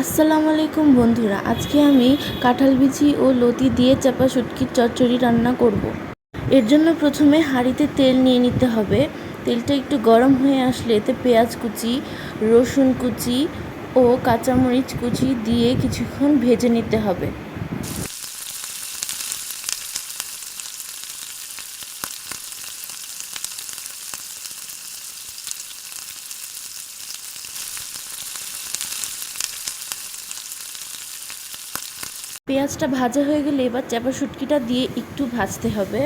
আসসালামু আলাইকুম বন্ধুরা, আজকে আমি কাঁঠাল বিচি ও লতি দিয়ে চাপা শুটকির চচ্চড়ি রান্না করব। এর জন্য প্রথমে হাঁড়িতে তেল নিয়ে নিতে হবে তেলটা একটু গরম হয়ে আসলে এতে পেঁয়াজ কুচি, রসুন কুচি ও কাঁচামরিচ কুচি দিয়ে কিছুক্ষণ ভেজে নিতে হবে পেঁয়াজটা ভাজা হয়ে গেলে এবার চাপা শুটকিটা দিয়ে একটু ভাজতে হবে।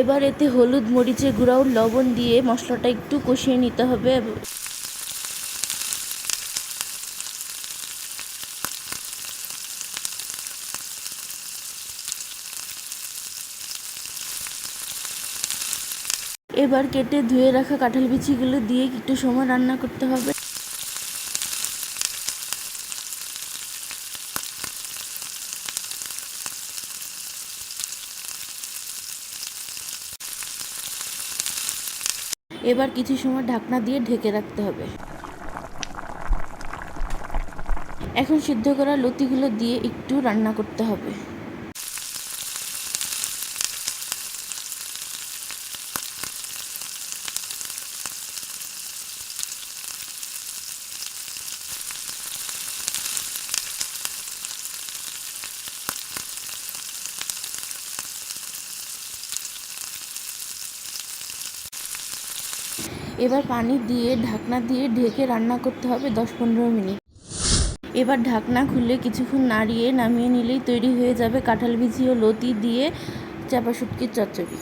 এবার এতে হলুদ, মরিচের গুঁড়া ও লবণ দিয়ে মশলাটা একটু কষিয়ে নিতে হবে। এবার কেটে ধুয়ে রাখা কাঁঠাল বিচিগুলো দিয়ে একটু সময় রান্না করতে হবে। এবার কিছু সময় ঢাকনা দিয়ে ঢেকে রাখতে হবে। এখন সিদ্ধ করা লতিগুলো দিয়ে একটু রান্না করতে হবে। এবার পানি দিয়ে, ঢাকনা দিয়ে ঢেকে রান্না করতে হবে দশ পনেরো মিনিট। এবার ঢাকনা খুলে কিছুক্ষণ নাড়িয়ে নামিয়ে নিলেই তৈরি হয়ে যাবে কাঁঠাল বিচি ও লতি দিয়ে চাপা শুটকির চচ্চড়ি।